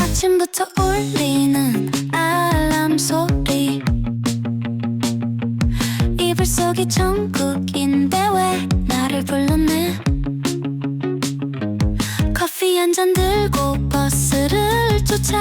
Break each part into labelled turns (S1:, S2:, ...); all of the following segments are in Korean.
S1: 아침부터 울리는 알람 소리. 이불 속이 천국인데 왜 나를 불렀네? 커피 한 잔 들고 버스를 쫓아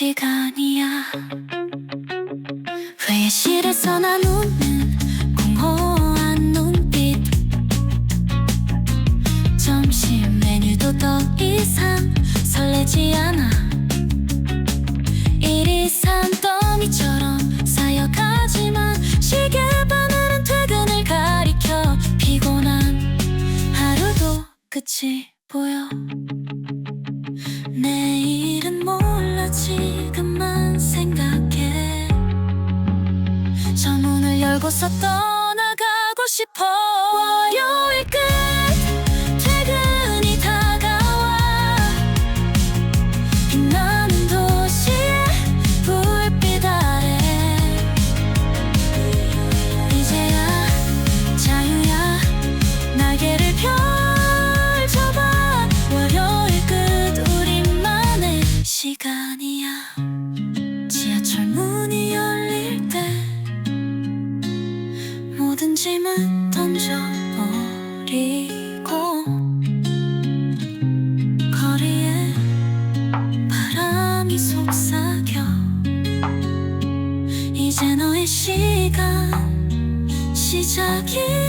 S1: 시간이야. 회의실에서 나누는 공허한 눈빛? 점심 메뉴도 더 이상 설레지 않아. 일이 산더미처럼 쌓여가지만 시계 바늘은 퇴근을 가리켜 피곤한 하루도 끝이 보여 그곳서 떠나가고 싶어. 월요일 끝 퇴근이 다가와. 빛나는 도시의 불빛 아래. 이제야 자유야 날개를 펼쳐봐. 월요일 끝 우리만의 시간이 맘이 속삭여. 이제 너의 시간 시작이